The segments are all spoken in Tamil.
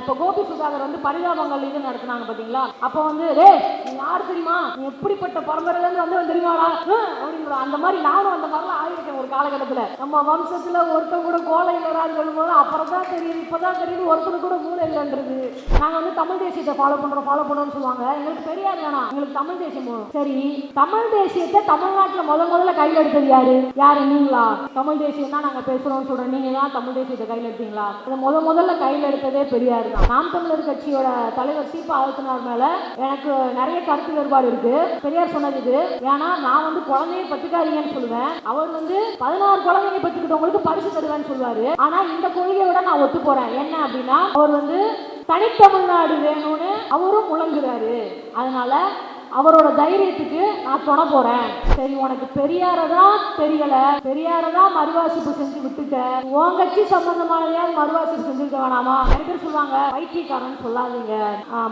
இப்போ கோபி சுதாகர் வந்து பரிதாபங்கள் இது நடத்துனாங்க பார்த்தீங்களா அப்போ வந்து ரே நீ யார் தெரியுமா? நீ எப்படிப்பட்ட பரம்பரையிலேருந்து வந்து தெரியுமாடா அப்படிங்கிற அந்த மாதிரி நானும் அந்த மாதிரிலாம் ஆகிருக்கேன் ஒரு காலகட்டத்தில். நம்ம வம்சத்தில் ஒருத்தன் கூட கோலை இல்லைறான்னு சொல்லும்போது அப்புறம் தான் தெரியுது இப்பதான் தெரியுது ஒருத்தனுக்கு கூட மூளை இல்லைன்றது. நாங்கள் வந்து தமிழ் தேசியத்தை ஃபாலோ பண்ணுறோம் ஃபாலோ பண்றோம்னு சொல்லுவாங்க. எங்களுக்கு பெரியார் வேணாம் எங்களுக்கு தமிழ் தேசியம் போகணும் சரி தமிழ் தேசியத்தை தமிழ்நாட்டில் முத முதல்ல கையில் எடுத்தது யாரு? யாரு நீங்களா? தமிழ் தேசியம் தான் நாங்கள் பேசுறோம்னு சொல்கிறோம் நீங்கள் தான் தமிழ் தேசியத்தை கையில் எடுத்தீங்களா? இதை முத முதல்ல கையில் எடுத்ததே பெரியார் தான் நாம் தமிழர் கட்சியோட தலைவர் சீப்பா ஆலோசனார் மேல எனக்கு நிறைய கருத்து வேறுபாடு இருக்கு. பெரியார் சொன்னது இது. ஏன்னா நான் வந்து குழந்தைய பத்துக்காதீங்கன்னு சொல்லுவேன். அவர் வந்து பதினாறு குழந்தைங்க பத்துக்கிட்டவங்களுக்கு பரிசு தருவேன்னு சொல்லுவாரு. ஆனா இந்த கொள்கையோட நான் ஒத்து போறேன். என்ன அப்படின்னா அவர் வந்து தனித்தமிழ்நாடு வேணும்னு அவரும் முழங்குறாரு. அதனால அவரோட தைரியத்துக்கு நான் துணை போறேன். சரி உனக்கு பெரியாரை தான் தெரியல. பெரியாரை தான் மறுவாசிப்பு செஞ்சு விட்டுட்ட. உன் கட்சி சம்பந்தமானதையாவது மறுவாசிப்பு செஞ்சுருக்க வேணாமா? நிறைய பேர் சொல்லுவாங்க பைத்தியக்காரன் சொல்லாதீங்க.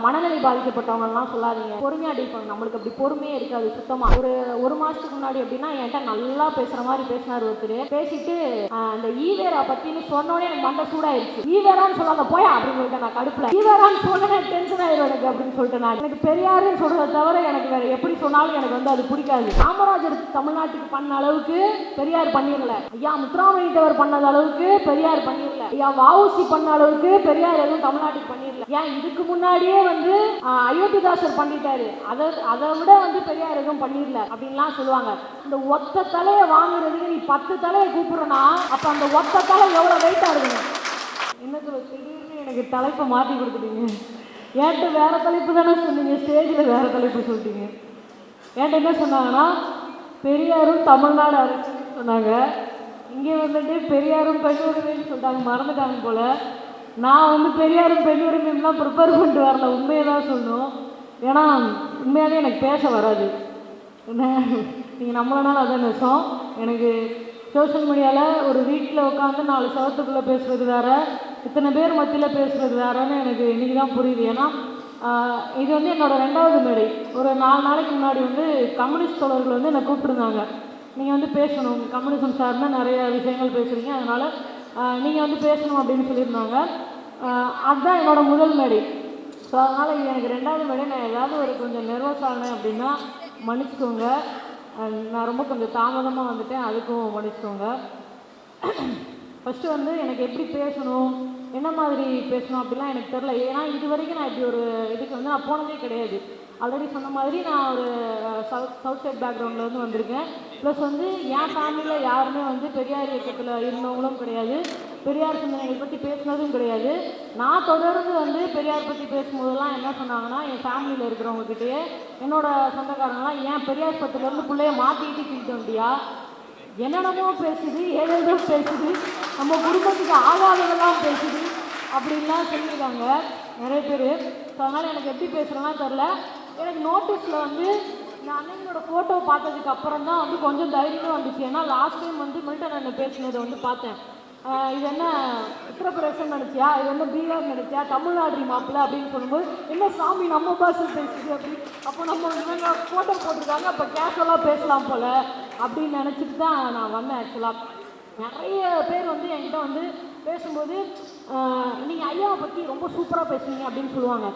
மனநிலை பாதிக்கப்பட்டவங்க எல்லாம் சொல்லாதீங்க. பொறுமையா டீல் நம்மளுக்கு அப்படி பொறுமையே இருக்காது சுத்தமா. ஒரு ஒரு மாசத்துக்கு முன்னாடி அப்படின்னா என்கிட்ட நல்லா பேசுற மாதிரி பேசினார் ஒருத்தர். பேசிட்டு அந்த ஈவேரா பத்தின்னு சொன்னோடனே எனக்கு மண்டை சூடாயிருச்சு. ஈவேரான்னு சொல்லாத போயா? அப்படின்னு சொல்லிட்டு நான் கடுப்புல. ஈவேரான்னு சொன்னேன் டென்ஷன் ஆயிரும் எனக்கு அப்படின்னு சொல்லிட்டு நான். எனக்கு பெரியாருன்னு சொல்கிறத தவிர எனக்கு வேற எப்படி சொன்னாலும் எனக்கு வந்து அது பிடிக்காது. காமராஜர் தமிழ்நாட்டுக்கு பண்ண அளவுக்கு பெரியார் பண்ணிடல ஐயா முத்துராமலிங்கத்தவர் பண்ணது அளவுக்கு பெரியார் பண்ணிடல ஐயா வாவுசி பண்ண அளவுக்கு பெரியார் எதுவும் தமிழ்நாட்டுக்கு பண்ணிடல ஏன் இதுக்கு முன்னாடியே வந்து அயோத்திதாசர் பண்ணிட்டாரு. அதை அதை விட வந்து பெரியார் எதுவும் பண்ணிடல அப்படின்லாம் சொல்லுவாங்க. இந்த ஒத்த தலையை வாங்குறதுக்கு நீ பத்து தலையை கூப்பிடுறனா அப்ப அந்த ஒத்த தலை எவ்வளவு வெயிட்டா இருக்கணும் என்னத்துல திடீர்னு எனக்கு தலைப்பை மாற்றி கொடுத்துட்டீங்க. என்கிட்ட வேற தலைப்பு தானே சொன்னீங்க? ஸ்டேஜில் வேற தலைப்பு சொல்லிட்டீங்க. என்கிட்ட என்ன சொன்னாங்கன்னா பெரியாரும் தமிழ்நாடு அரசுன்னு சொன்னாங்க. இங்கே வந்துட்டு பெரியாரும் பெண் உரிமைன்னு சொல்லிட்டாங்க. மறந்துட்டாங்க போல. நான் வந்து பெரியாரும் பெண் உரிமைலாம் ப்ரிப்பேர் பண்ணிட்டு வரல. உண்மையை தான் சொல்லணும். ஏன்னா உண்மையாகவே எனக்கு பேச வராது. என்ன? நீங்கள் நம்மளனால அதான் நெசம். எனக்கு சோஷியல் மீடியாவில் ஒரு வீட்டில் உட்காந்து நாலு சவத்துக்குள்ளே பேசுகிறது வேறு இத்தனை பேர் மத்தியில் பேசுகிறது வேறன்னு எனக்கு இன்றைக்கி தான் புரியுது. ஏன்னா இது வந்து என்னோடய ரெண்டாவது மேடை. ஒரு நாலு நாளைக்கு முன்னாடி வந்து கம்யூனிஸ்ட் தோழர்கள் வந்து என்னை கூப்பிட்டுருந்தாங்க. நீங்கள் வந்து பேசணும் கம்யூனிசம் சார்ந்த நிறைய விஷயங்கள் பேசுகிறீங்க அதனால் நீங்கள் வந்து பேசணும் அப்படின்னு சொல்லியிருந்தாங்க. அதுதான் என்னோடய முதல் மேடை. ஸோ அதனால் இது எனக்கு ரெண்டாவது மேடை நான் ஏதாவது ஒரு கொஞ்சம் நெர்வஸ் ஆனேன் அப்படின்னா மன்னிச்சுக்கோங்க. நான் ரொம்ப கொஞ்சம் தாமதமாக வந்துட்டேன். அதுக்கும் மன்னிச்சுக்கோங்க ஃபஸ்ட்டு வந்து எனக்கு எப்படி பேசணும்? என்ன மாதிரி பேசணும் அப்படிலாம் எனக்கு தெரில ஏன்னா இது வரைக்கும் நான் இப்படி ஒரு இதுக்கு வந்து நான் போனதே கிடையாது. ஆல்ரெடி சொன்ன மாதிரி நான் ஒரு சவுத் சவுத் சைட் பேக்ரவுண்ட்லேருந்து வந்திருக்கேன். ப்ளஸ் வந்து என் ஃபேமிலியில் யாருமே வந்து பெரியார் இயக்கத்தில் இருந்தவங்களும் கிடையாது. பெரியார் சிந்தனைகள் பற்றி பேசுனதும் கிடையாது. நான் தொடர்ந்து வந்து பெரியார் பற்றி பேசும்போதெல்லாம் என்ன சொன்னாங்கன்னா என் ஃபேமிலியில் இருக்கிறவங்ககிட்டயே என்னோட சொந்தக்காரங்களாம் ஏன் பெரியார் பத்திலேருந்து பிள்ளைய மாற்றிக்கிட்டு தூக்கிட்டு வண்டியா என்னென்னமோ பேசுது ஏதேதோ பேசுது. நம்ம குடும்பத்துக்கு ஆகாததெல்லாம் பேசுது. அப்படின்லாம் சொல்லியிருக்காங்க நிறைய பேர். ஸோ அதனால் எனக்கு எப்படி பேசுகிறேன்னா தெரில எனக்கு நோட்டீஸில் வந்து அண்ணனோட ஃபோட்டோ பார்த்ததுக்கு அப்புறம் தான் வந்து கொஞ்சம் தைரியமே வந்துச்சு. ஏன்னா லாஸ்ட் டைம் வந்து மில்டன் அண்ணன் பேசினதை வந்து பார்த்தேன். இது என்ன உத்தரப்பிரதேசம் நினச்சியா? இது என்ன பீகார் நினச்சியா? தமிழ்நாடு மாப்பிள்ள அப்படின்னு சொல்லும்போது என்ன சாமி நம்ம பாஷை பேசுது அப்படின்னு அப்போ நம்ம இவங்க ஃபோட்டோ போட்டிருக்காங்க அப்போ கேஷுவலாக பேசலாம் போல் அப்படின்னு நினச்சிட்டு தான் நான் வந்தேன் ஆக்சுவலாக நிறைய பேர் வந்து என்கிட்ட வந்து பேசும்போது நீங்கள் ஐயாவை பற்றி ரொம்ப சூப்பராக பேசுனீங்க அப்படின்னு சொல்லுவாங்க.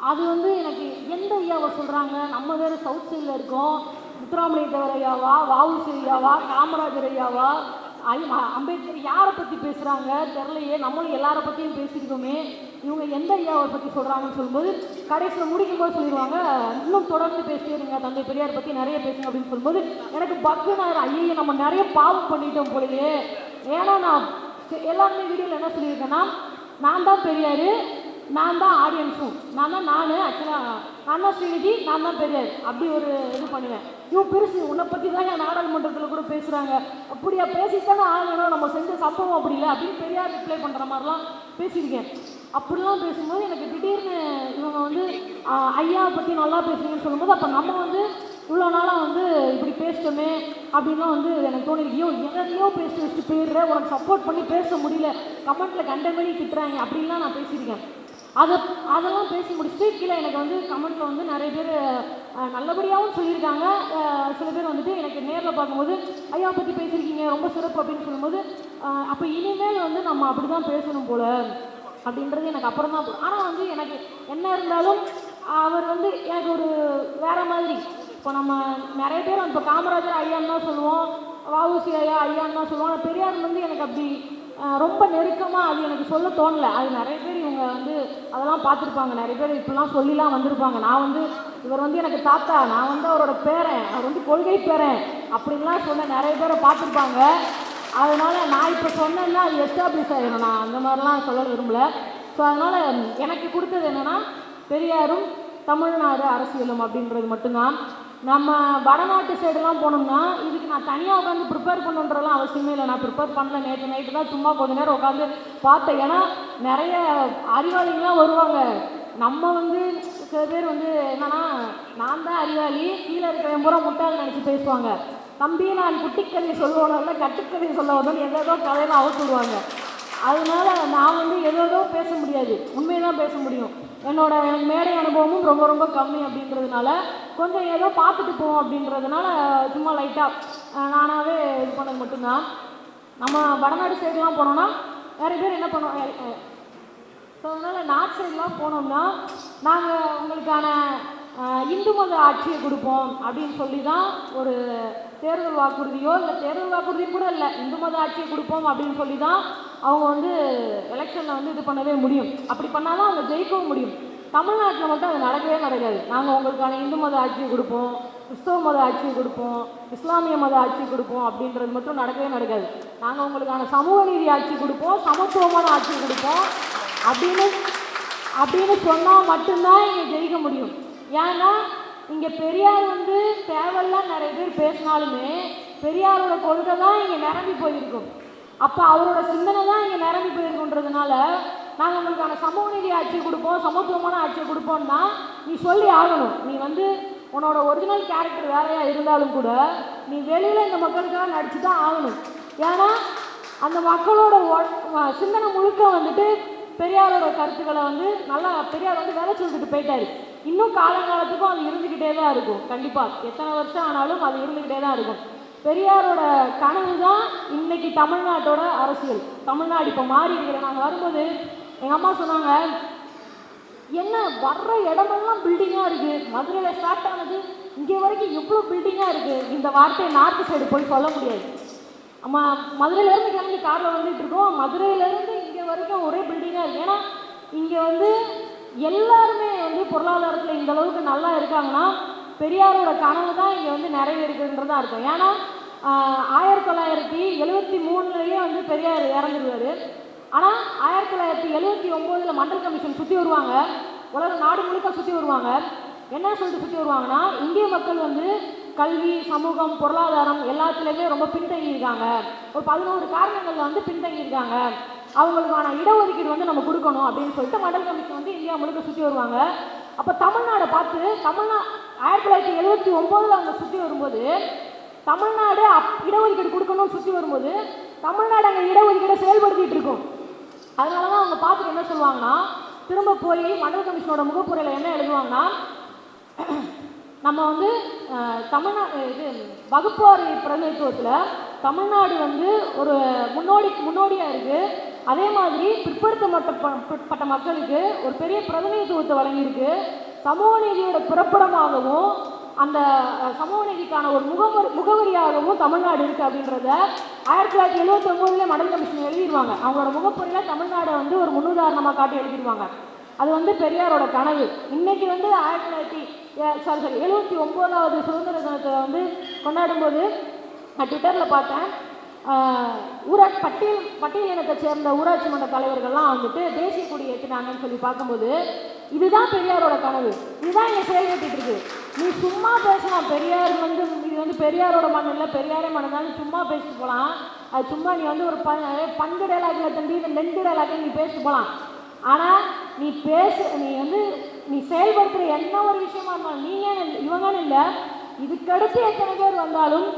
அது வந்து எனக்கு எந்த ஐயாவை சொல்கிறாங்க நம்ம வேறு சவுத் சைடில் இருக்கோம். முத்துராமலிங்கத்தவர் ஐயாவா? வாவுசி ஐயாவா? காமராஜர் ஐயாவா? ஐ அம்பேத்கர் யாரை பற்றி பேசுகிறாங்க தெரிலையே நம்மளும் எல்லாரை பற்றியும் பேசியிருக்கோமே இவங்க எந்த ஐயாவை பற்றி சொல்கிறாங்கன்னு சொல்லும்போது கடைசியில் முடிக்கும்போது சொல்லிடுவாங்க இன்னும் தொடர்ந்து பேசிட்டே இருங்க தந்தை பெரியார் பற்றி நிறைய பேசுங்க அப்படின்னு சொல்லும்போது எனக்கு பக்குன்னு ஐயையை நம்ம நிறைய பாவம் பண்ணிட்டோம் போலயே. ஏன்னா நான் எல்லாருமே வீடியோவில் என்ன சொல்லியிருக்கேன்னா நான் தான் பெரியார் நான் தான் ஆடியன்ஸும் நான் தான் நான் ஆக்சுவலாக நான் தான் ஸ்ரீநிதி நான் தான் பெரியார். அப்படி ஒரு இது பண்ணுவேன். இவன் பெருசு உன்னை பற்றி தான் என் நாடாளுமன்றத்தில் கூட பேசுகிறாங்க அப்படியா பேசித்தானே ஆகணும் நம்ம செஞ்ச சம்பவம் அப்படி இல்லை அப்படின்னு பெரியார் ரிப்ளை பண்ணுற மாதிரிலாம் பேசியிருக்கேன். அப்படிலாம் பேசும்போது எனக்கு திடீர்னு இவங்க வந்து ஐயா பற்றி நல்லா பேசுறீங்கன்னு சொல்லும்போது அப்போ நம்ம வந்து இவ்வளோ நாளாக வந்து இப்படி பேசிட்டோமே அப்படின்லாம் வந்து எனக்கு தோணிருக்கு. ஐயோ எதையோ பேசிட்டு வச்சுட்டு போயிடுற? உனக்கு சப்போர்ட் பண்ணி பேச முடியல. கமெண்ட்டில் மாதிரி திட்டுறாங்க. அப்படின்லாம் நான் பேசியிருக்கேன். அதை அதெல்லாம் பேசி முடிச்சுட்டு கீழே எனக்கு வந்து கமெண்ட்டில் வந்து நிறைய பேர் நல்லபடியாகவும் சொல்லியிருக்காங்க. சில பேர் வந்துட்டு எனக்கு நேரில் பார்க்கும்போது ஐயா பற்றி பேசியிருக்கீங்க ரொம்ப சிறப்பு அப்படின்னு சொல்லும்போது அப்போ இனிமேல் வந்து நம்ம அப்படி தான் பேசணும் போல் அப்படின்றது எனக்கு அப்புறம் தான் ஆனால் வந்து எனக்கு என்ன இருந்தாலும் அவர் வந்து எனக்கு ஒரு வேற மாதிரி. இப்போ நம்ம நிறைய பேர் இப்போ காமராஜர் ஐயான்னு தான் சொல்லுவோம் வாவுசி ஐயா ஐயான்னு தான் சொல்லுவோம். ஆனால் பெரியார் வந்து எனக்கு அப்படி ரொம்ப நெருக்கமாக அது எனக்கு சொல்ல தோணல. அது நிறைய பேர் இவங்க வந்து அதெல்லாம் பார்த்துருப்பாங்க. நிறைய பேர் இப்படிலாம் சொல்லிலாம் வந்திருப்பாங்க. நான் வந்து இவர் வந்து எனக்கு தாத்தா நான் வந்து அவரோட பேரன் அவர் வந்து கொள்கை பேரன் அப்படின்லாம் சொன்ன நிறைய பேரை பார்த்துருப்பாங்க. அதனால் நான் இப்போ சொன்னேன்னா அது எஸ்டாப்ளிஷ் ஆகிடும் நான் அந்த மாதிரிலாம் சொல்ல விரும்பல. ஸோ அதனால் எனக்கு கொடுத்தது என்னென்னா பெரியாரும் தமிழ்நாடு அரசியலும் அப்படின்றது மட்டும்தான். நம்ம வடநாட்டு சைடுலாம் போனோம்னா இதுக்கு நான் தனியாக உட்காந்து ப்ரிப்பேர் பண்ணுன்றலாம் அவசியமே இல்லை. நான் ப்ரிப்பேர் பண்ணல. நேற்று நைட்டு தான் சும்மா கொஞ்ச நேரம் உட்காந்து பார்த்தேன். ஏன்னா நிறைய அறிவாளிகள்லாம் வருவாங்க. நம்ம வந்து சில பேர் வந்து என்னன்னா நான் தான் அறிவாளி கீழே இருக்கிற பூரா முட்டாள் நினச்சி பேசுவாங்க. தம்பி நான் குட்டிக்கதையை சொல்லுவோம்ல கட்டுக்கதையை சொல்ல வந்தோன்னு எதோ கதையெல்லாம் அவுத்து விடுவாங்க. அதனால நான் வந்து எதோ பேச முடியாது. உண்மையை தான் பேச முடியும். என்னோட எனக்கு மேடை அனுபவமும் ரொம்ப ரொம்ப கம்மி அப்படின்றதுனால கொஞ்சம் ஏதோ பார்த்துட்டு போவோம் அப்படின்றதுனால சும்மா லைட்டாக நானாகவே இது பண்ணது மட்டும்தான். நம்ம வடநாடு சைடுலாம் போனோம்னா நிறைய பேர் என்ன பண்ணுவோம் ஸோ அதனால் நார்த் சைட்லாம் போனோம்னா நாங்கள் உங்களுக்கான இந்து மத ஆட்சியை கொடுப்போம் அப்படின்னு சொல்லி தான் ஒரு தேர்தல் வாக்குறுதியோ இல்லை தேர்தல் வாக்குறுதி கூட இல்லை இந்து மத ஆட்சியை கொடுப்போம் அப்படின்னு சொல்லி தான் அவங்க வந்து எலெக்ஷனில் வந்து இது பண்ணவே முடியும். அப்படி பண்ணால் தான் அவங்க ஜெயிக்கவும் முடியும். தமிழ்நாட்டில் மட்டும் அது நடக்கவே நடக்காது. நாங்கள் உங்களுக்கான இந்து மத ஆட்சியை கொடுப்போம் கிறிஸ்தவ மத ஆட்சியை கொடுப்போம் இஸ்லாமிய மத ஆட்சி கொடுப்போம் அப்படின்றது மட்டும் நடக்கவே நடக்காது. நாங்கள் உங்களுக்கான சமூக நீதி ஆட்சி கொடுப்போம் சமத்துவமான ஆட்சி கொடுப்போம். அப்படின்னு அப்படின்னு சொன்னால் மட்டும்தான் இங்கே ஜெயிக்க முடியும். ஏன்னா இங்கே பெரியார் வந்து தேவையெல்லாம் நிறைய பேர் பேசினாலுமே பெரியாரோட கொள்கை தான் இங்கே நிரம்பி போயிருக்கும். அப்போ அவரோட சிந்தனை தான் இங்கே நிரம்பி போயிருக்குன்றதுனால நாங்கள் உங்களுக்கான சமூக நீதி ஆட்சி கொடுப்போம் சமத்துவமான ஆட்சி கொடுப்போம்னா நீ சொல்லி ஆகணும். நீ வந்து உன்னோட ஒரிஜினல் கேரக்டர் வேறையாக இருந்தாலும் கூட நீ வெளியில் இந்த மக்களுக்காக நடிச்சு தான் ஆகணும். ஏன்னா அந்த மக்களோட சிந்தனை முழுக்க வந்துட்டு பெரியாரோட கருத்துக்களை வந்து நல்லா பெரியார் வந்து வேலை சொல்லிட்டு போயிட்டாரு. இன்னும் காலங்காலத்துக்கும் அது இருந்துக்கிட்டே தான் இருக்கும். கண்டிப்பாக எத்தனை வருஷம் ஆனாலும் அது இருந்துக்கிட்டே தான் இருக்கும். பெரியாரோட கனவு தான் இன்னைக்கு தமிழ்நாட்டோட அரசியல். தமிழ்நாடு இப்போ மாறி இருக்கிற நாங்கள் வரும்போது எங்கள் அம்மா சொன்னாங்க என்ன வர்ற இடமெல்லாம் பில்டிங்காக இருக்குது மதுரையில் ஸ்டார்ட் ஆனது இங்கே வரைக்கும் எவ்வளோ பில்டிங்காக இருக்குது இந்த வார்த்தையை நார்த்து சைடு போய் சொல்ல முடியாது. அம்மா மதுரையிலேருந்து கிளம்பி காரில் வந்துட்டு இருக்கோம். மதுரையிலேருந்து இங்கே வரைக்கும் ஒரே பில்டிங்காக இருக்குது ஏன்னா இங்கே வந்து எல்லாருமே வந்து பொருளாதாரத்தில் இந்த அளவுக்கு நல்லா இருக்காங்கன்னா பெரியாரோட கனவு தான் இங்கே வந்து நிறைவேறுக்குன்றதா இருக்கும் ஏன்னா ஆயிரத்தி தொள்ளாயிரத்தி எழுபத்தி மூணுலேயே வந்து பெரியார் இறந்துருவாரு. ஆனால் ஆயிரத்தி தொள்ளாயிரத்தி எழுபத்தி ஒம்போதில் மண்டல் கமிஷன் சுற்றி வருவாங்க. உலக நாடு முழுக்க சுற்றி வருவாங்க. என்ன சொல்லிட்டு சுற்றி வருவாங்கன்னா இந்திய மக்கள் வந்து கல்வி சமூகம் பொருளாதாரம் எல்லாத்துலேயுமே ரொம்ப பின்தங்கியிருக்காங்க. ஒரு பதினோரு காரணங்களில் வந்து பின்தங்கியிருக்காங்க. அவங்களுக்கான இடஒதுக்கீடு வந்து நம்ம கொடுக்கணும் அப்படின்னு சொல்லிட்டு மண்டல் கமிஷன் வந்து இந்தியா முழுக்க சுற்றி வருவாங்க. அப்போ தமிழ்நாடை பார்த்து தமிழ்நா ஆயிரத்தி தொள்ளாயிரத்தி எழுபத்தி ஒம்போதில் அவங்க சுற்றி வரும்போது தமிழ்நாடு அப் இடஒதுக்கீடு கொடுக்கணும்னு சுற்றி வரும்போது தமிழ்நாடு அங்கே இடஒதுக்கீடை செயல்படுத்திகிட்டு இருக்கும். அதனால தான் அவங்க பார்த்துட்டு என்ன சொல்லுவாங்கன்னா திரும்ப போய் மண்டல் கமிஷனோட முகப்புறையில் என்ன எழுதுவாங்கன்னா நம்ம வந்து தமிழ்நா தமிழ்நாடு இது வகுப்பாரி பிரதிநிதித்துவத்தில் தமிழ்நாடு வந்து ஒரு முன்னோடி முன்னோடியாக இருக்குது அதே மாதிரி பிற்படுத்தப்பட்ட ப- மக்களுக்கு ஒரு பெரிய பிரதிநிதித்துவத்தை வழங்கியிருக்கு. சமூக நீதியோட பிறப்பிடமாகவும் அந்த சமூக நீதிக்கான ஒரு முகவரி முகவரியாகவும் தமிழ்நாடு இருக்குது அப்படின்றத ஆயிரத்தி தொள்ளாயிரத்தி எழுபத்தி ஒம்போதுலேயே மடல் கமிஷன் எழுதிடுவாங்க அவங்களோட முகப்புரையில் தமிழ்நாடை வந்து ஒரு முன்னுதாரணமாக காட்டி எழுதிடுவாங்க அது வந்து பெரியாரோட கனவு. இன்னைக்கு வந்து ஆயிரத்தி தொள்ளாயிரத்தி சாரி சாரி எழுபத்தி ஒம்போதாவது சுதந்திர தினத்தை வந்து கொண்டாடும்போது நான் ட்விட்டரில் பார்த்தேன். ஊராட்சி பட்டியல் பட்டியல் இனத்தை சேர்ந்த ஊராட்சி மன்ற தலைவர்கள்லாம் வந்துட்டு தேசிய கொடி ஏற்றினாங்கன்னு சொல்லி பார்க்கும்போது இதுதான் பெரியாரோட கனவு. இதுதான் இங்கே செயல்பட்டு இருக்கு நீ சும்மா பேசலாம். பெரியார் வந்து இது வந்து பெரியாரோட மண் இல்லை பெரியாரே மண் சும்மா பேசிட்டு போகலாம் அது சும்மா நீ வந்து ஒரு ப பங்கு டைலாக்ல தம்பி இந்த லெண்டு டைலாக்ல நீ பேசிட்டு போகலாம் ஆனால் நீ பேசு நீ வந்து நீ செயல்படுத்துகிற என்ன ஒரு விஷயமா இருந்தாலும் நீங்கள் இவங்கன்னு இல்லை. இதுக்கடுத்து எத்தனை பேர் வந்தாலும்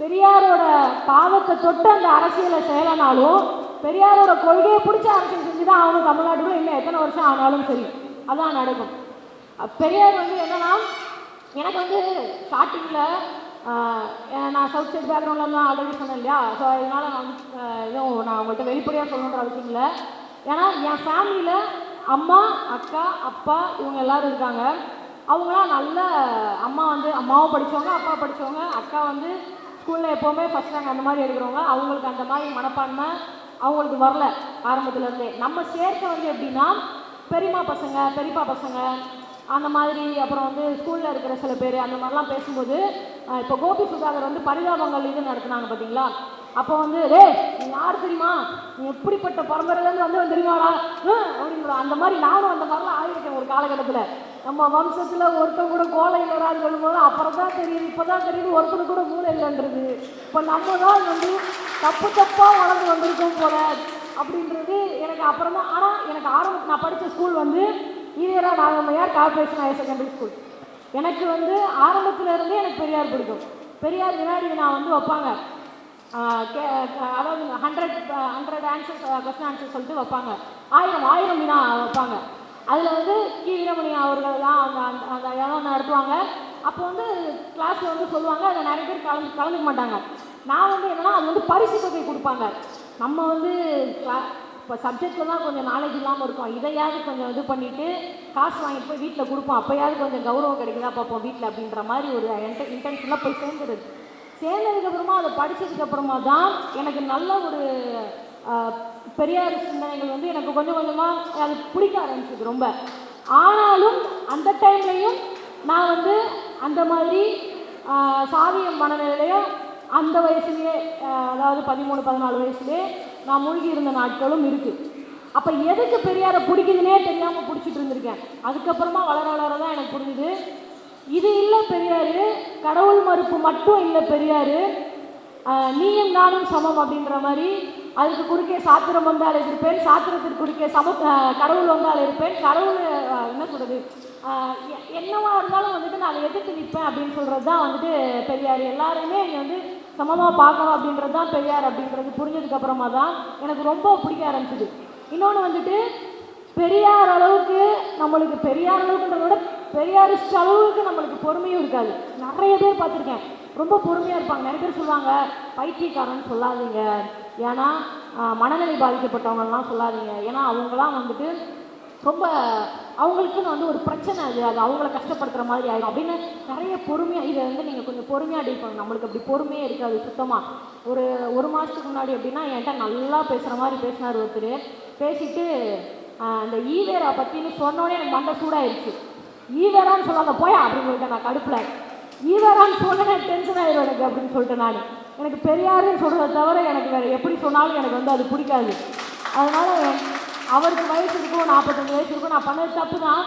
பெரியாரோட பாவத்தை தொட்டு அந்த அரசியலை செய்யலைனாலும் பெரியாரோட கொள்கையை பிடிச்ச அரசியல் செஞ்சு தான் அவனும் தமிழ்நாட்டுக்குள்ள இன்னும் எத்தனை வருஷம் ஆனாலும் சரி. அதான் நடக்கும். பெரியார் வந்து என்னன்னா எனக்கு வந்து ஸ்டார்டிங்கில் நான் சவுத் சைட் பேக்ரவுண்டில் தான் ஆல்ரெடி சொன்னேன் இல்லையா? ஸோ அதனால் நான் எதுவும் நான் உங்கள்கிட்ட வெளிப்படையாக சொல்லணுன்ற அவசியம் இல்லை. ஏன்னா என் ஃபேமிலியில் அம்மா அக்கா அப்பா இவங்க எல்லாரும் இருக்காங்க. அவங்களாம் நல்ல அம்மா வந்து அம்மாவும் படித்தவங்க அப்பா படித்தவங்க அக்கா வந்து ஸ்கூலில் எப்போவுமே ஃபஸ்ட் ரேங்க் அந்த மாதிரி எடுக்கிறவங்க அவங்களுக்கு அந்த மாதிரி மனப்பான்மை அவங்களுக்கு வரல ஆரம்பத்துலேருந்தே நம்ம சேர்க்க வந்து எப்படின்னா பெரியம்மா பசங்க பெரியப்பா பசங்க அந்த மாதிரி அப்புறம் வந்து ஸ்கூலில் இருக்கிற சில பேர் அந்த மாதிரிலாம் பேசும்போது இப்போ கோபி சுதாகர் வந்து பரிதாபங்கள் இது நடத்துனாங்க பார்த்தீங்களா அப்போ வந்து ரே நீ யார் தெரியுமா? நீ எப்படிப்பட்ட பரம்பரையிலேருந்து வந்து தெரியுமாடா? ஹம், அந்த மாதிரி நானும் அந்த மாதிரிலாம் ஆகிருக்கேன் ஒரு காலகட்டத்தில். நம்ம வம்சத்தில் ஒருத்தன் கூட கோலை இல்லைறான்னு சொல்லும்போது அப்புறம் தான் தெரியுது இப்போ தான் தெரியுது ஒருத்தனுக்கு கூட மூளை இல்லைன்றது. இப்போ நம்ம தான் வந்து தப்பு தப்பாக வளர்ந்து வந்திருக்கோம் போல அப்படின்றது எனக்கு அப்புறம் தான் ஆனால் எனக்கு ஆரம்பத்தில் நான் படித்த ஸ்கூல் வந்து EVRa Nagammaiyar corporation higher secondary school எனக்கு வந்து ஆரம்பத்துலேருந்தே எனக்கு பெரியார் பிடிக்கும். பெரியார் வினாடி நான் வந்து வைப்பாங்க. கே அதாவது hundred hundred answers question answer சொல்லிட்டு வைப்பாங்க. ஆயிரம் ஆயிரம் வினா வைப்பாங்க. அதில் வந்து கி வீரமணி அவர்கள் தான் அந்த அந்த அந்த இடம் நடத்துவாங்க. அப்போ வந்து கிளாஸில் வந்து சொல்லுவாங்க அதில் நிறைய பேர் கலந்து கலந்துக்க மாட்டாங்க. நான் வந்து என்னன்னா அது வந்து பரிசு தொகை கொடுப்பாங்க. நம்ம வந்து கிளா இப்போ சப்ஜெக்டில் தான் கொஞ்சம் நாலேஜ் இல்லாமல் இருக்கும். இதையாவது கொஞ்சம் இது பண்ணிவிட்டு காசு வாங்கிட்டு போய் வீட்டில் கொடுப்போம். அப்போயாவது கொஞ்சம் கௌரவம் கிடைக்குதா பார்ப்போம் வீட்டில் அப்படின்ற மாதிரி ஒரு இன்டென்ஷனாக போய் சேர்ந்துருது. சேர்ந்ததுக்கப்புறமா அதை படித்ததுக்கப்புறமா தான் எனக்கு நல்ல ஒரு பெரியார் சிந்தனைகள் வந்து எனக்கு கொஞ்சம் கொஞ்சமாக அது பிடிக்க ஆரம்பிச்சது ரொம்ப. ஆனாலும் அந்த டைம்லையும் நான் வந்து அந்த மாதிரி சாதியம் மனநிலையிலையும் அந்த வயசுலேயே அதாவது பதிமூணு பதினாலு வயசுலேயே நான் மூழ்கி இருந்த நாட்களும் இருக்குது அப்போ எதுக்கு பெரியாரை பிடிக்குதுன்னே தெரியாமல் பிடிச்சிட்டு இருந்திருக்கேன். அதுக்கப்புறமா வளர வளர தான் எனக்கு புரிஞ்சுது. இது இல்லை பெரியார் கடவுள் மறுப்பு மட்டும் இல்லை பெரியார். நீயும் நானும் சமம் அப்படின்ற மாதிரி அதுக்கு குறுக்கே சாத்திரம் வந்தால் எதிர்ப்பேன். சாத்திரத்திற்கு குறுக்கே சம கடவுள் வந்தால் இருப்பேன் கடவுள் என்ன சொல்கிறது என்னவா இருந்தாலும் வந்துட்டு நான் எதிர்த்து நிற்பேன் அப்படின்னு சொல்கிறது தான் வந்துட்டு பெரியார். எல்லாருமே இங்கே வந்து சமமாக பார்க்கணும் அப்படின்றது தான் பெரியார் அப்படின்றது புரிஞ்சதுக்கப்புறமா தான் எனக்கு ரொம்ப பிடிக்க ஆரம்பிச்சிது. இன்னொன்று வந்துட்டு பெரியார் அளவுக்கு நம்மளுக்கு பெரியார் அளவுக்குன்றத விட பெரியாரிஸ்ட் அளவுக்கு நம்மளுக்கு பொறுமையும் இருக்காது. நிறைய பேர் பார்த்துருக்கேன். ரொம்ப பொறுமையாக இருப்பாங்க. நிறைய பேர் சொல்லுவாங்க பைத்தியக்காரன்னு சொல்லாதீங்க. ஏன்னா மனநிலை பாதிக்கப்பட்டவங்கலாம் சொல்லாதீங்க. ஏன்னா அவங்களாம் வந்துட்டு ரொம்ப அவங்களுக்குன்னு வந்து ஒரு பிரச்சனை அது. அது அவங்கள கஷ்டப்படுத்துகிற மாதிரி ஆகிடும் அப்படின்னு நிறைய பொறுமையாக இதை வந்து நீங்கள் கொஞ்சம் பொறுமையாக டீல் பண்ணணும் நம்மளுக்கு அப்படி பொறுமையே இருக்காது சுத்தமாக ஒரு ஒரு மாதத்துக்கு முன்னாடி அப்படின்னா என்கிட்ட நல்லா பேசுகிற மாதிரி பேசினார் ஒருத்தர். பேசிட்டு அந்த ஈவேரா பற்றின்னு சொன்னோடனே எனக்கு மண்டை சூடாயிருச்சு. ஈவேரான்னு சொல்லாத போயா அப்படின்னு சொல்லிட்டேன் நான் கடுப்பில். ஈவேரான்னு சொன்னேன் டென்ஷன் ஆயிடும் எனக்கு அப்படின்னு சொல்லிட்டு நான். எனக்கு பெரியாருன்னு சொல்கிறத தவிர எனக்கு வேறு எப்படி சொன்னாலும் எனக்கு வந்து அது பிடிக்காது. அதனால் அவருக்கு வயசு இருக்கும் நாற்பத்தஞ்சு வயசு இருக்கும். நான் பண்ணது தப்பு தான்.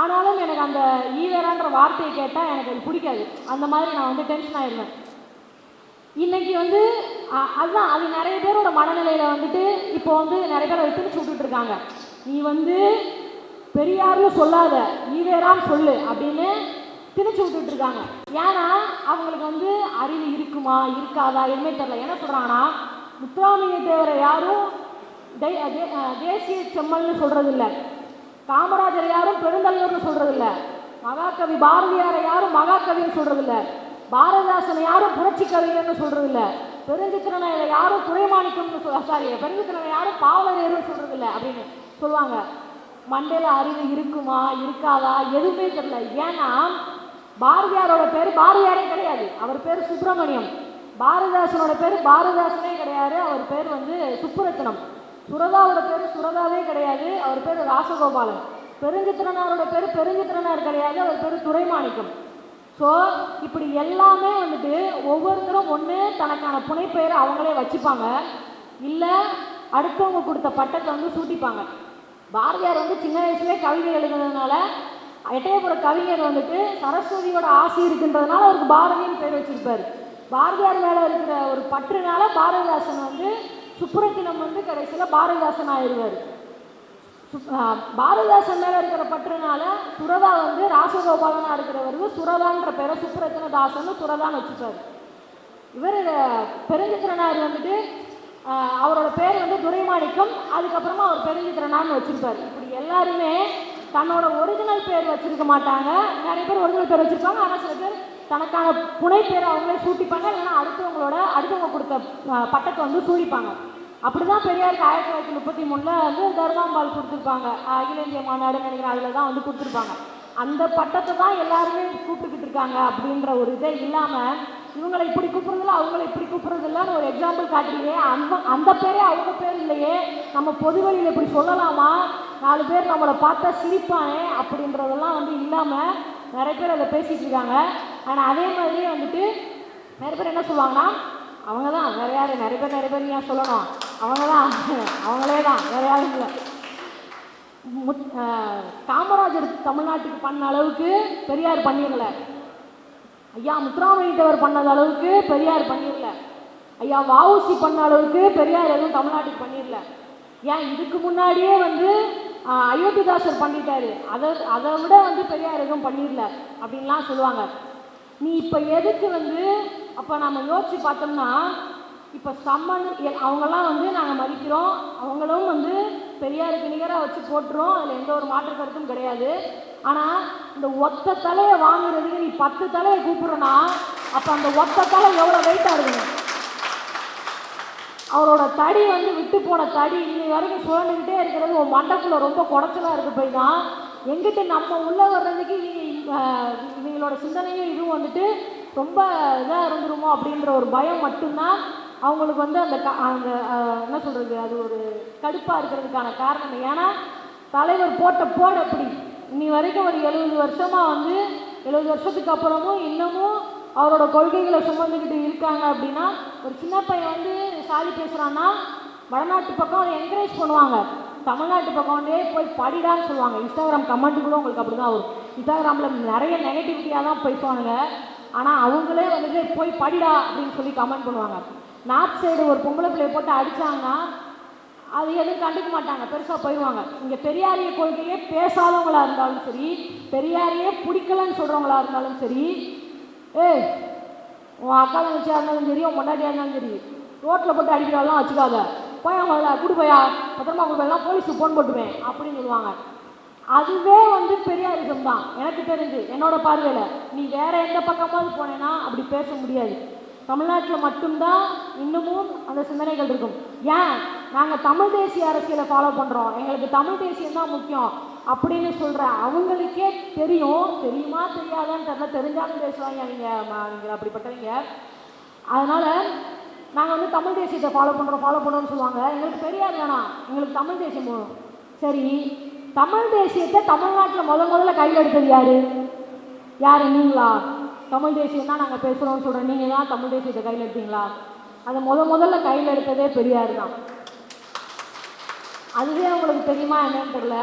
ஆனாலும் எனக்கு அந்த ஈவேரான்ற வார்த்தையை கேட்டால் எனக்கு அது பிடிக்காது. அந்த மாதிரி நான் வந்து டென்ஷன் ஆயிடுவேன் இன்னைக்கு வந்து அதுதான் அது நிறைய பேரோட மனநிலையில் வந்துட்டு இப்போ வந்து நிறைய பேர் அதை திணிச்சு விட்டுட்ருக்காங்க நீ வந்து பெரியார்னு சொல்லாத ஈவேரான்னு சொல்லு அப்படின்னு திணிச்சு விட்டுட்ருக்காங்க ஏன்னா அவங்களுக்கு வந்து அறிவு இருக்குமா இருக்காதா? எதுவுமே தெரியல. என்ன சொல்கிறாங்கன்னா முத்துராமலிங்க தேவரை யாரும் தே- தே- தேசிய செம்மல்னு சொல்கிறதில்ல காமராஜர் யாரும் பெருந்தலைவர்னு சொல்கிறதில்ல மகாகவி பாரதியாரை யாரும் மகாகவின்னு சொல்கிறதில்ல பாரதிதாசனை யாரும் புரட்சி கவிஞர்னு சொல்கிறதில்ல இல்ல பெருஞ்சித்திரனை யாரும் துறைமாணிக்கம்னு சொல் சாரி பெருஞ்சித்திரனை யாரும் பாவலரேர்னு சொல்கிறதில்ல அப்படின்னு சொல்லுவாங்க. மண்டையில் அறிவு இருக்குமா இருக்காதா? எதுவுமே தெரியல. ஏன்னா பாரதியாரோட பேர் பாரதியாரே கிடையாது. அவர் பேர் சுப்பிரமணியம். பாரதிதாசனோட பேர் பாரதிதாசனே கிடையாது. அவர் பேர் வந்து சுப்புரத்னம் சுரதாவோட பேர் சுரதாவே கிடையாது. அவர் பேர் ராசகோபாலன். பெருஞ்சித்திரனாரோட பேர் பெருஞ்சித்திரனார் கிடையாது. அவர் பேர் துரைமாணிக்கம். ஸோ இப்படி எல்லாமே வந்துட்டு ஒவ்வொருத்தரும் ஒன்று தனக்கான புனைப்பெயரை அவங்களே வச்சுப்பாங்க. இல்லை அடுத்தவங்க கொடுத்த பட்டத்தை வந்து சூட்டிப்பாங்க. பாரதியார் வந்து சின்ன வயசுலேயே கவிதை எழுதுனதுனால எட்டயபுர கவிஞர் வந்துட்டு சரஸ்வதியோட ஆசி இருக்குன்றதுனால அவருக்கு பாரதின்னு பேர் வச்சிருப்பார். பாரதியார் மேலே இருக்கிற ஒரு பற்றுனால பாரதிதாசன் வந்து சுப்புரத்தினம் வந்து கடைசியில் பாரதிதாசன் ஆயிடுவார். பாரதிதாசன் மேலே இருக்கிற பற்றுனால சுரதா வந்து ராசகோபாலனாக இருக்கிறவருக்கு சுரதான்ற பேரை சுப்புரத்தின தாசன் சுரதான்னு வச்சுப்பார். இவர் பெருஞ்சித்திரனார் வந்துட்டு அவரோட பேர் வந்து துரைமாணிக்கம் அதுக்கப்புறமா அவர் பெருஞ்சித்திரனார்னு வச்சுருப்பார். இப்படி எல்லாருமே தன்னோட ஒரிஜினல் பேர் வச்சிருக்க மாட்டாங்க. நிறைய பேர் ஒரிஜினல் பேர் வச்சிருப்பாங்க. ஆனால் சில பேர் தனக்கான புனை பேரை அவங்களே சூட்டிப்பாங்க இல்லைன்னா அடுத்தவங்களோட அடுத்தவங்க கொடுத்த பட்டத்தை வந்து சூடிப்பாங்க. அப்படிதான் பெரியாருக்கு ஆயிரத்தி தொள்ளாயிரத்தி முப்பத்தி மூணில் வந்து தர்மாம்பால் கொடுத்துருப்பாங்க. அகில இந்திய மாநாடுன்னு நினைக்கிறேன் அதில் தான் வந்து கொடுத்துருப்பாங்க. அந்த பட்டத்தை தான் எல்லாருமே கூப்பிட்டுக்கிட்டு இருக்காங்க அப்படின்ற ஒரு இதே இல்லாமல் இவங்களை இப்படி கூப்பிடுறதில்ல அவங்கள இப்படி கூப்பிடுறதில்லன்னு ஒரு எக்ஸாம்பிள் காட்டுறீங்க. அந்த அந்த பேரே அவங்க பேர் இல்லையே. நம்ம பொது வழியில் இப்படி சொல்லலாமா? நாலு பேர் நம்மளை பார்த்தா சிரிப்பானே அப்படின்றதெல்லாம் வந்து இல்லாமல் நிறைய பேர் அதை பேசிகிட்டு இருக்காங்க. ஆனால் அதே மாதிரியே வந்துட்டு நிறைய பேர் என்ன சொல்லுவாங்கன்னா அவங்க தான் நிறையா நிறைய பேர் நிறைய பேர் ஏன் சொல்லணும்? அவங்க தான் அவங்களே தான் வேற யாரும் இல்லை. முத் காமராஜர் தமிழ்நாட்டுக்கு பண்ண அளவுக்கு பெரியார் பண்ணிடல ஐயா முத்துராமலிங்கத்தவர் பண்ணது அளவுக்கு பெரியார் பண்ணிடல ஐயா வாவுசி பண்ண அளவுக்கு பெரியார் எதுவும் தமிழ்நாட்டுக்கு பண்ணிடல ஏன் இதுக்கு முன்னாடியே வந்து அயோத்திதாசர் பண்ணிட்டாரு. அதை அதை விட வந்து பெரியார் எதுவும் பண்ணிடல அப்படின்லாம் சொல்லுவாங்க. நீ இப்போ எதுக்கு வந்து அப்போ நம்ம யோசிச்சு பார்த்தோம்னா இப்போ சம்மன் எ- அவங்கெல்லாம் வந்து நாங்கள் மதிக்கிறோம். அவங்களும் வந்து பெரியாருக்கு நிகராக வச்சு போட்டுரும் அதில் எந்த ஒரு மாற்று கருத்தும் கிடையாது. ஆனால் இந்த ஒத்த தலையை வாங்குறதுக்கு நீ பத்து தலையை கூப்பிடுறனா அப்போ அந்த ஒத்த தலை எவ்வளோ வெயிட்டாக இருக்கணும் அவரோட தடி வந்து விட்டு போன தடி இன்னை வரைக்கும் சுழண்டுக்கிட்டே இருக்கிறது உன் மண்டக்குள்ள ரொம்ப குடைச்சலாக இருக்கு போய் தான் எங்கிட்ட நம்ம உள்ளே வர்றதுக்கு இவங்களோட சிந்தனையும் இதுவும் வந்துட்டு ரொம்ப இதாக இருந்துருமோ அப்படின்ற ஒரு பயம் மட்டும்தான் அவங்களுக்கு வந்து அந்த க- அந்த என்ன சொல்கிறது அது ஒரு கடுப்பாக இருக்கிறதுக்கான காரணம். ஏன்னா தலைவர் போட்ட போட அப்படி இன்னி வரைக்கும் ஒரு எழுபது வருஷமாக வந்து எழுபது வருஷத்துக்கு அப்புறமும் இன்னமும் அவரோட கொள்கைகளை சுமந்துக்கிட்டு இருக்காங்க அப்படின்னா ஒரு சின்ன பையன் வந்து சாதி பேசுகிறான்னா வடநாட்டு பக்கம் அதை என்கரேஜ் பண்ணுவாங்க. தமிழ்நாட்டு பக்கம் வந்து போய் படிடான்னு சொல்லுவாங்க. இன்ஸ்டாகிராம் கமெண்ட் கூட உங்களுக்கு அப்படி தான் வரும். இன்ஸ்டாகிராமில் நிறைய நெகட்டிவிட்டியாக தான் பேசுவானுங்க. ஆனால் அவங்களே வந்துட்டு போய் படிடா அப்படின்னு சொல்லி கமெண்ட் பண்ணுவாங்க. நார்த் சைடு ஒரு பொம்பளை பிள்ளைய போட்டு அடித்தாங்கன்னா அது எதுவும் கண்டுக்க மாட்டாங்க. பெருசாக போயிடுவாங்க இங்கே பெரியாரிய கொள்கையே பேசாதவங்களாக இருந்தாலும் சரி பெரியாரையே பிடிக்கலன்னு சொல்கிறவங்களா இருந்தாலும் சரி ஏய் உன் அக்கா தங்கச்சியாக இருந்தாலும் சரி உன் பொண்டாட்டியாக இருந்தாலும் சரி ரோட்டில் போட்டு அடிக்கிறாலாம் வச்சுக்காத. போய் அவங்கள குடு போயா பத்திரமா கொண்டு போலீஸுக்கு ஃபோன் போட்டுவேன் அப்படின்னு சொல்லுவாங்க. அதுவே வந்து பெரியாரிசம் தான் எனக்கு தெரிஞ்சு என்னோட பார்வையில் நீ வேற எந்த பக்கமாவது போனேன்னா அப்படி பேச முடியாது. தமிழ்நாட்டில் மட்டும்தான் இன்னமும் அந்த சிந்தனைகள் இருக்கும். ஏன்? நாங்கள் தமிழ் தேசிய அரசியலை ஃபாலோ பண்ணுறோம் எங்களுக்கு தமிழ் தேசியம் தான் முக்கியம். அப்படின்னு சொல்கிற அவங்களுக்கே தெரியும். தெரியுமா தெரியாதான்னு தெரியல. தெரிஞ்சாலும் பேசுவாங்க நீங்கள் நீங்கள் அப்படிப்பட்டவங்க. அதனால் நாங்கள் வந்து தமிழ் தேசியத்தை ஃபாலோ பண்ணுறோம் ஃபாலோ பண்ணுறோம்னு சொல்லுவாங்க. எங்களுக்கு பெரியார் வேணாம் எங்களுக்கு தமிழ் தேசியம் போகணும் சரி தமிழ் தேசியத்தை தமிழ்நாட்டில் முத முதல்ல கையில் எடுத்தது யார்? யார்? நீங்களா? தமிழ் தேசியம் தான் நாங்கள் பேசுகிறோம்னு சொல்கிறோம் நீங்கள் தான் தமிழ் தேசியத்தை கையில் எடுத்தீங்களா? அதை முத முதல்ல கையில் எடுத்ததே பெரியார் தான். அதுவே உங்களுக்கு தெரியுமா என்னன்னு தெரியல?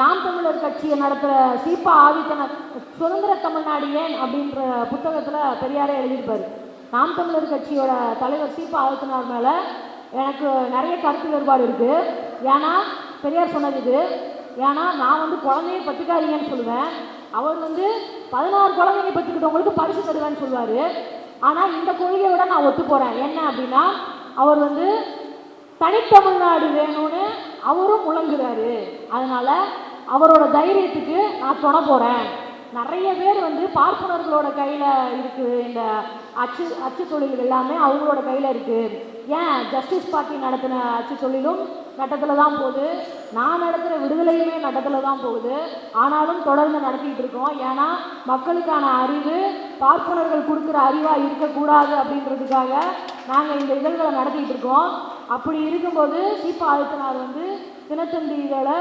நாம் தமிழர் கட்சியை நடத்துகிற சீப்பா ஆதித்தனார் சுதந்திர தமிழ்நாடு ஏன் அப்படின்ற புத்தகத்தில் பெரியாரே எழுதியிருப்பார். நாம் தமிழர் கட்சியோட தலைவர் சீப்பா ஆதித்தனார் மேலே எனக்கு நிறைய கருத்து வேறுபாடு இருக்குது ஏன்னா பெரியார் சொன்னது ஏன்னா நான் வந்து குழந்தைய பத்துக்காதீங்கன்னு சொல்லுவேன். அவர் வந்து பதினாறு குழந்தைங்க பத்துக்கிட்டவங்களுக்கு பரிசு தருவேன்னு சொல்லுவார். ஆனால் இந்த கொள்கையை விட நான் ஒத்து போகிறேன் என்ன அப்படின்னா அவர் வந்து தனித்தமிழ்நாடு வேணும்னு அவரும் முழங்குறாரு. அதனால் அவரோட தைரியத்துக்கு நான் தொட போகிறேன் நிறைய பேர் வந்து பார்ப்பனர்களோட கையில் இருக்குது இந்த அச்சு அச்சு தொழில் எல்லாமே அவங்களோட கையில் இருக்குது ஏன் ஜஸ்டிஸ் பார்ட்டி நடத்தின அச்சு தொழிலும் நட்டத்தில் தான் போகுது. நான் நடத்துகிற விடுதலையுமே நட்டத்தில் தான் போகுது. ஆனாலும் தொடர்ந்து நடத்திட்டு இருக்கோம். ஏன்னா மக்களுக்கான அறிவு பார்ப்பனர்கள் கொடுக்குற அறிவாக இருக்கக்கூடாது அப்படின்றதுக்காக நாங்கள் இந்த இதழ்களை நடத்திட்டு இருக்கோம். அப்படி இருக்கும்போது சீப்பா ஆதித்தனார் வந்து தினத்தந்தி இதழை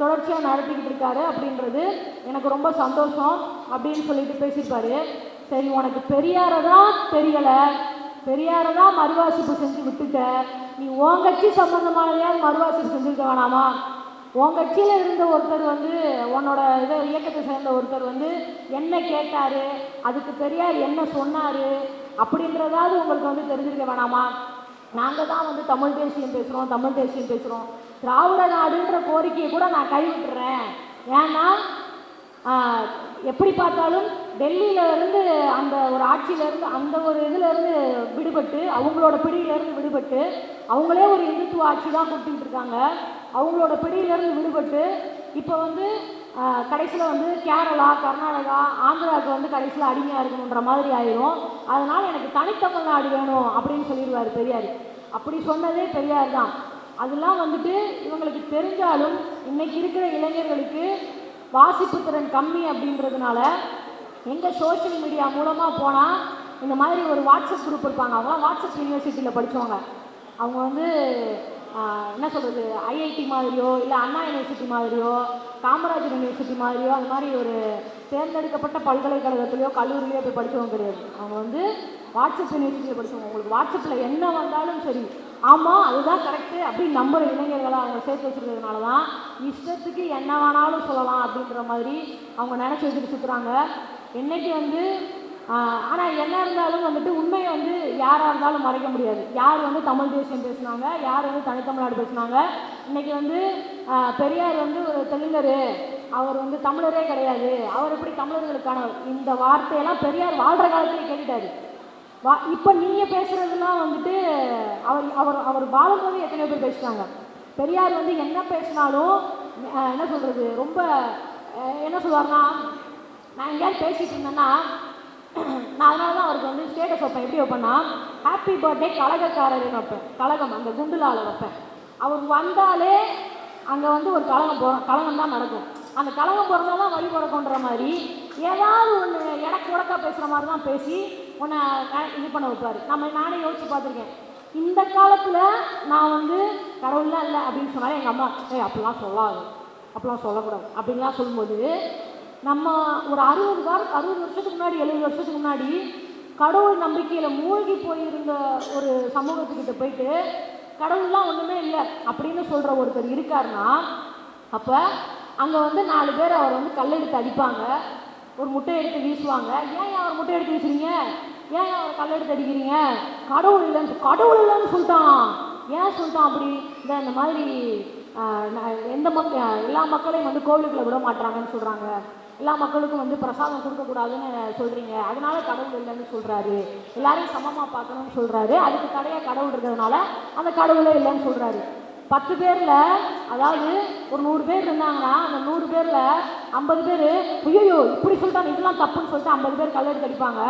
தொடர்ச்சியாக நடத்திக்கிட்டு இருக்காரு அப்படின்றது எனக்கு ரொம்ப சந்தோஷம் அப்படின்னு சொல்லிட்டு பேசியிருப்பாரு. சரி உனக்கு பெரியாரை தான் தெரியலை. பெரியாரை தான் மறுவாசிப்பு செஞ்சு விட்டுட்ட. நீ உன் கட்சி சம்மந்தமானதையாவது மறுவாசிப்பு செஞ்சுருக்க வேணாமா? உன் கட்சியில் இருந்த ஒருத்தர் வந்து உன்னோட இதை இயக்கத்தை சேர்ந்த ஒருத்தர் வந்து என்ன கேட்டார்? அதுக்கு பெரியார் என்ன சொன்னார்? அப்படின்றதாவது உங்களுக்கு வந்து தெரிஞ்சிருக்க வேணாமா? நாங்கள் தான் வந்து தமிழ் தேசியம் பேசுகிறோம் தமிழ் தேசியம் பேசுகிறோம் திராவிட நாடுன்ற கோரிக்கையை கூட நான் கைவிட்டுறேன். ஏன்னா எப்படி பார்த்தாலும் டெல்லியில இருந்து அந்த ஒரு ஆட்சியிலேருந்து அந்த ஒரு இதுலேருந்து விடுபட்டு அவங்களோட பிடியிலேருந்து விடுபட்டு அவங்களே ஒரு இந்துத்துவ ஆட்சி தான் கொடுத்துக்கிட்டு இருக்காங்க. அவங்களோட பிடியிலேருந்து விடுபட்டு இப்போ வந்து கடைசியில் வந்து கேரளா கர்நாடகா ஆந்திராவுக்கு வந்து கடைசியில் அடிமையாக இருக்கணுன்ற மாதிரி ஆயிரும். அதனால் எனக்கு தனித்தமிழ்நாடு வேணும் அப்படின்னு சொல்லிடுவார் பெரியார். அப்படி சொன்னதே பெரியார் தான். அதெல்லாம் வந்துட்டு இவங்களுக்கு தெரிஞ்சாலும் இன்றைக்கி இருக்கிற இளைஞர்களுக்கு வாசிப்பு திறன் கம்மி அப்படின்றதுனால எங்கே சோஷியல் மீடியா மூலமாக போனால் இந்த மாதிரி ஒரு வாட்ஸ்அப் குரூப் இருப்பாங்க. அவங்களாம் வாட்ஸ்அப் யூனிவர்சிட்டியில் படித்தவங்க அவங்க வந்து என்ன சொல்கிறது ஐஐடி மாதிரியோ இல்லை அண்ணா யூனிவர்சிட்டி மாதிரியோ காமராஜர் யூனிவர்சிட்டி மாதிரியோ அந்த மாதிரி ஒரு தேர்ந்தெடுக்கப்பட்ட பல்கலைக்கழகத்துலையோ கல்லூரிலையோ போய் படித்தவங்க கிடையாது. அவங்க வந்து வாட்ஸ்அப் யூனிவர்சிட்டியில் படித்தவங்க உங்களுக்கு வாட்ஸ்அப்பில் என்ன வந்தாலும் சரி ஆமாம் அதுதான் கரெக்டு அப்படின்னு நம்புற இளைஞர்களை அவங்க சேர்த்து வச்சுருக்கிறதுனால தான் இஷ்டத்துக்கு என்ன வேணாலும் சொல்லலாம் அப்படின்ற மாதிரி அவங்க நினச்சி வச்சுட்டு சுற்றுறாங்க என்னைக்கு வந்து ஆனால் என்ன இருந்தாலும் வந்துட்டு உண்மையை வந்து யாராக இருந்தாலும் மறைக்க முடியாது. யார் வந்து தமிழ் தேசியம் பேசுனாங்க யார் வந்து தனித்தமிழ்நாடு பேசுனாங்க? இன்னைக்கு வந்து பெரியார் வந்து ஒரு தெலுங்கர் அவர் வந்து தமிழரே கிடையாது. அவர் எப்படி தமிழர்களுக்கான இந்த வார்த்தையெல்லாம் பெரியார் வாழ்கிற காலத்திலே கேட்டுட்டாரு. வா இப்போ நீங்கள் பேசுகிறதுலாம் வந்துட்டு அவர் அவர் அவர் வாழும்போது எத்தனையோ பேர் பேசுகிறாங்க பெரியார் வந்து என்ன பேசினாலும் என்ன சொல்கிறது ரொம்ப என்ன சொல்லுவார்னா நான் எங்கேயாவது பேசிட்டு இருந்தேன்னா நான் அதனால தான் அவருக்கு வந்து ஸ்டேட்டஸ் வைப்பேன். எப்படி வைப்பேன்னா ஹாப்பி பர்த்டே கழகக்காரர்னு வைப்பேன். கழகம் அந்த குண்டுலாவில் வைப்பேன். அவர் வந்தாலே அங்கே வந்து ஒரு கழகம் போகிறோம் கழகம் தான் நடக்கும். அந்த கழகம் பிறந்தா தான் வழி பிறக்குன்ற மாதிரி ஏதாவது ஒன்று எனக்கு உடக்கா பேசுகிற மாதிரி தான் பேசி உன்னை இது பண்ண வைப்பார். நம்ம நானே யோசிச்சு பார்த்துருக்கேன். இந்த காலத்தில் நான் வந்து கடவுள்லாம் இல்லை அப்படின்னு சொன்னாலே எங்கள் அம்மா ஏய் அப்படிலாம் சொல்லாது. அப்படிலாம் சொல்லக்கூடாது. அப்படின்லாம் சொல்லும்போது நம்ம ஒரு அறுபது கால அறுபது வருஷத்துக்கு முன்னாடி எழுபது வருஷத்துக்கு முன்னாடி கடவுள் நம்பிக்கையில் மூழ்கி போயிருந்த ஒரு சமூகத்துக்கிட்ட போயிட்டு கடவுள்லாம் ஒன்றுமே இல்லை அப்படின்னு சொல்கிற ஒருத்தர் இருக்காருன்னா அப்போ அங்கே வந்து நாலு பேர் அவர் வந்து கல்லெடுத்து அடிப்பாங்க. ஒரு முட்டை எடுத்து வீசுவாங்க. ஏன் அவர் முட்டை எடுத்து வீசுறீங்க? ஏன் அவர் கல்லெடுத்து அடிக்கிறீங்க? கடவுள் இல்லைன்னு கடவுள் இல்லைன்னு சொல்லிட்டான். ஏன் சொல்லிட்டான் அப்படி? இந்த இந்த மாதிரி எந்த மக்க எல்லா மக்களையும் வந்து கோவிலுக்குள்ள விட மாட்டாங்கன்னு சொல்கிறாங்க எல்லா மக்களுக்கும் வந்து பிரசாதம் கொடுக்கக்கூடாதுன்னு சொல்கிறீங்க அதனால கடவுள் இல்லைன்னு சொல்கிறாரு எல்லாரையும் சமமாக பார்க்கணும்னு சொல்கிறாரு அதுக்கு தடையாக கடவுள் இருக்கிறதுனால அந்த கடவுளே இல்லைன்னு சொல்கிறாரு பத்து பேரில் அதாவது ஒரு நூறு பேர் இருந்தாங்கன்னா அந்த நூறு பேரில் ஐம்பது பேர் ஐயோ இப்படி சொல்லிட்டாங்க இதெல்லாம் தப்புன்னு சொல்லிட்டு ஐம்பது பேர் கல்லெடுத்து அடிப்பாங்க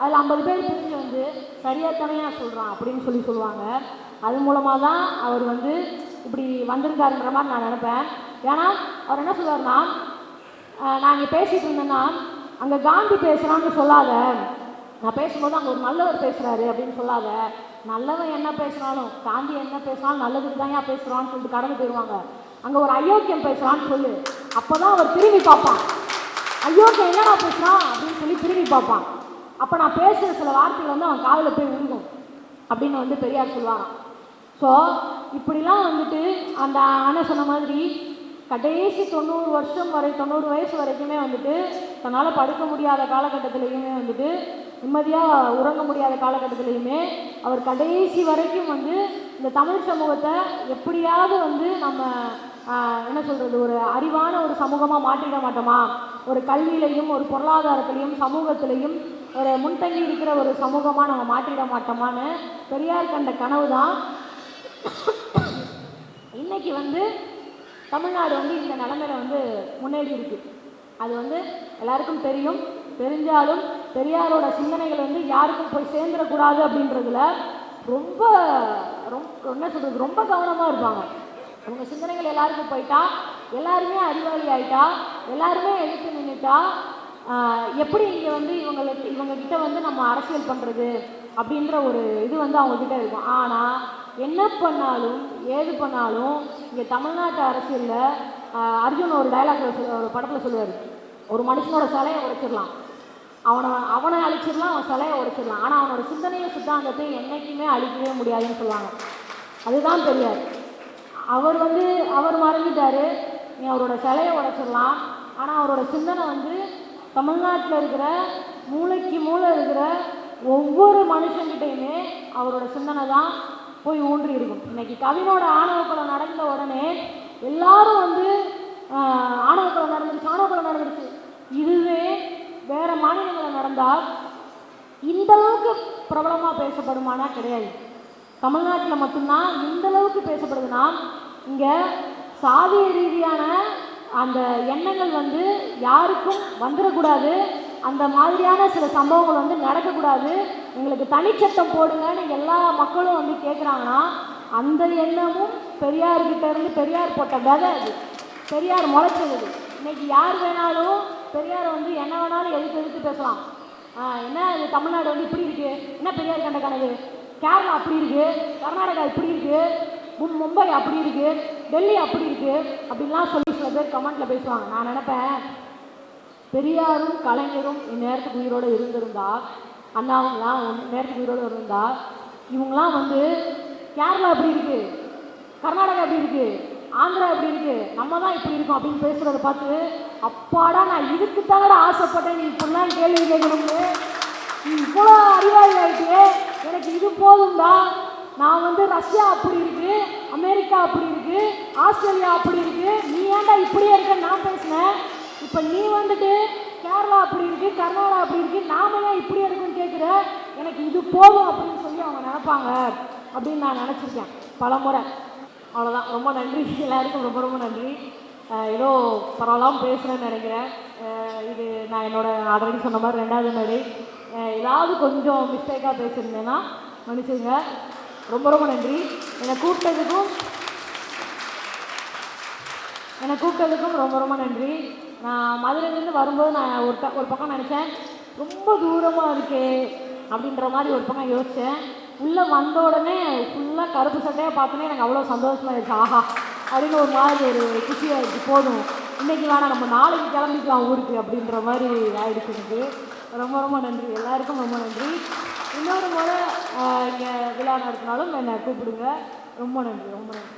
அதில் ஐம்பது பேர் பிரிஞ்சு வந்து சரியாத்தனையாக சொல்கிறான் அப்படின்னு சொல்லி சொல்லுவாங்க. அது மூலமாக தான் அவர் வந்து இப்படி வந்திருக்காருன்ற மாதிரி நான் நினப்பேன். ஏன்னா அவர் என்ன சொல்லுவார்னா நான் இங்கே பேசிட்டு இருந்தேன்னா அங்கே காந்தி பேசுகிறான்னு சொல்லாத. நான் பேசும்போது அங்கே ஒரு நல்லவர் பேசுகிறாரு அப்படின்னு சொல்லாத. நல்லவன் என்ன பேசுனாலும் காந்தி என்ன பேசினாலும் நல்லதுக்கு தான் ஏன் பேசுகிறான்னு சொல்லிட்டு கடந்து போயிடுவாங்க. அங்கே ஒரு அயோக்கியம் பேசுகிறான்னு சொல்லு. அப்போ தான் அவர் திரும்பி பார்ப்பான். அயோக்கியம் என்னடா பேசுகிறான் அப்படின்னு சொல்லி திரும்பி பார்ப்பான். அப்போ நான் பேசுகிற சில வார்த்தைகள் வந்து அவன் காதில் போய் விழுகும் அப்படின்னு வந்து பெரியார் சொல்லுவாராம். ஸோ இப்படிலாம் வந்துட்டு அந்த அண்ணன் சொன்ன மாதிரி கடைசி தொண்ணூறு வருஷம் வரை தொண்ணூறு வயசு வரைக்குமே வந்துட்டு தன்னால் படுக்க முடியாத காலகட்டத்திலையுமே வந்துட்டு நிம்மதியாக உறங்க முடியாத காலகட்டத்திலையுமே அவர் கடைசி வரைக்கும் வந்து இந்த தமிழ் சமூகத்தை எப்படியாவது வந்து நம்ம என்ன சொல்கிறது ஒரு அறிவான ஒரு சமூகமாக மாற்றிட மாட்டோமா? ஒரு கல்வியிலையும் ஒரு பொருளாதாரத்திலையும் சமூகத்திலையும் ஒரு முன்தங்கி இருக்கிற ஒரு சமூகமாக நம்ம மாற்றிட மாட்டோமான்னு பெரியார் கண்ட கனவு தான் இன்னைக்கு வந்து தமிழ்நாடு வந்து இந்த நிலமையில வந்து முன்னேறி இருக்கு அது வந்து எல்லாருக்கும் தெரியும். தெரிஞ்சாலும் பெரியாரோட சிந்தனைகள் வந்து யாருக்கும் போய் சேர்ந்துடக்கூடாது அப்படின்றதுல ரொம்ப ரொம்ப என்ன சொல்கிறது ரொம்ப கவனமாக இருப்பாங்க. அவங்க சிந்தனைகள் எல்லாருக்கும் போயிட்டா எல்லாருமே அறிவாளி ஆயிட்டா எல்லாருமே எழுத்து நின்றுட்டா எப்படி இங்கே வந்து இவங்களுக்கு இவங்க கிட்ட வந்து நம்ம அரசியல் பண்ணுறது அப்படின்ற ஒரு இது வந்து அவங்க கிட்ட இருக்கும். ஆனால் என்ன பண்ணாலும் ஏது பண்ணாலும் இங்கே தமிழ்நாட்டு அரசியலில் அர்ஜுன் ஒரு டைலாக்ல ஒரு படத்தில் சொல்லுவார். ஒரு மனுஷனோட சிலையை உடைச்சிடலாம். அவனை அவனை அழிச்சிடலாம் அவன் சிலையை உடைச்சிடலாம். ஆனால் அவனோட சிந்தனையும் சித்தாந்தத்தையும் என்றைக்குமே அழிக்கவே முடியாதுன்னு சொல்லுவாங்க. அதுதான் தெரியாது அவர் வந்து அவர் மறந்துட்டார் நீ அவரோட சிலையை உடைச்சிடலாம். ஆனால் அவரோட சிந்தனை வந்து தமிழ்நாட்டில் இருக்கிற மூளைக்கு மூளை இருக்கிற ஒவ்வொரு மனுஷங்கிட்டையுமே அவரோட சிந்தனை தான் போய் ஊன்றி இருக்கும். இன்னைக்கு கவினோட ஆணவ நடந்த உடனே எல்லாரும் வந்து ஆஹ், ஆணவ கொலை நடந்துருச்சு ஆணவ நடந்துருச்சு. இதுவே வேற மாநிலங்களில் நடந்தால் இந்த அளவுக்கு பிரபலமாக பேசப்படுமானா கிடையாது. தமிழ்நாட்டில் மட்டும்தான் இந்த அளவுக்கு பேசப்படுதுன்னா இங்கே சாதிய ரீதியான அந்த எண்ணங்கள் வந்து யாருக்கும் வந்துடக்கூடாது அந்த மாதிரியான சில சம்பவங்கள் வந்து நடக்கக்கூடாது. எங்களுக்கு தனிச்சட்டம் போடுங்கன்னு எல்லா மக்களும் வந்து கேட்குறாங்கன்னா அந்த எண்ணமும் பெரியார்கிட்ட இருந்து பெரியார் போட்ட விதை அது. பெரியார் முளைச்சது இன்னைக்கு யார் வேணாலும் பெரியாரை வந்து என்ன வேணாலும் எதுக்கு எதுக்கு பேசலாம். என்ன இது தமிழ்நாடு வந்து இப்படி இருக்குது என்ன பெரியார் கண்ட கனவு? கேரளா அப்படி இருக்கு? கர்நாடகா இப்படி இருக்குது மும்பை அப்படி இருக்குது டெல்லி அப்படி இருக்கு? அப்படின்லாம் சொல்லி சில பேர் கமெண்ட்டில் பேசுவாங்க. நான் நினப்பேன் பெரியாரும் கலைஞரும் இந்நேரத்துக்கு உயிரோடு இருந்திருந்தா அண்ணாவுங்களாம் நேரத்துக்கு உயிரோடு இருந்தா இவங்களாம் வந்து கேரளா எப்படி இருக்கு? கர்நாடகா எப்படி இருக்கு? ஆந்திரா எப்படி இருக்கு? நம்ம தான் இப்படி இருக்கோம் அப்படின்னு பேசுறத பார்த்து அப்பாடா நான் இதுக்கு தவிர ஆசைப்பட்டேன் நீ இப்படிலாம் கேள்வி கேட்கணும்னு நீ இவ்வளோ அறிவாளி ஆயிட்டு எனக்கு இது போதும்டா. நான் வந்து ரஷ்யா அப்படி இருக்கு அமெரிக்கா அப்படி இருக்கு ஆஸ்திரேலியா அப்படி இருக்கு நீ ஏன்டா இப்படியே இருக்க? நான் பேசினேன். இப்போ நீ வந்துட்டு கேரளா அப்படி இருக்கு கர்நாடகா அப்படி இருக்கு நாம ஏன் இப்படி இருக்குன்னு கேட்குற எனக்கு இது போதும் அப்படின்னு சொல்லி அவங்க நினைப்பாங்க அப்படின்னு நான் நினச்சிருக்கேன். பல முறை அவ்வளோதான் ரொம்ப நன்றி. எல்லாருக்கும் ரொம்ப ரொம்ப நன்றி. ஏதோ பரவாயில்லாம பேசுகிறேன்னு நினைக்கிறேன். இது நான் என்னோடய ஆல்ரெடி சொன்ன மாதிரி ரெண்டாவது மாதிரி ஏதாவது கொஞ்சம் மிஸ்டேக்காக பேசியிருந்தேன்னா மன்னிச்சுங்க ரொம்ப ரொம்ப நன்றி. என்னை கூப்பிட்டதுக்கும் என்னை கூப்பிட்டதுக்கும் ரொம்ப ரொம்ப நன்றி. நான் மதுரையிலேருந்து வரும்போது நான் ஒரு ஒரு பக்கம் நினச்சேன் ரொம்ப தூரமாக இருக்கே அப்படின்ற மாதிரி ஒரு பக்கம் யோசித்தேன் உள்ளே வந்த உடனே ஃபுல்லாக கருப்பு சட்டையாக பார்த்தோன்னே எனக்கு அவ்வளோ சந்தோஷமாக இருந்துச்சு. ஆஹா அப்படின்னு ஒரு மாதிரி ஒரு குஷியாக இருக்குது போதும் இன்றைக்கி வேணாம் நம்ம நாளைக்கு கிளம்பிக்கலாம் ஊருக்கு அப்படின்ற மாதிரி ஆகிடுச்சு எனக்கு. ரொம்ப ரொம்ப நன்றி. எல்லாருக்கும் ரொம்ப நன்றி. இன்னொரு முறை இங்கே விழா நடத்தினாலும் என்னை கூப்பிடுங்க. ரொம்ப நன்றி ரொம்ப நன்றி.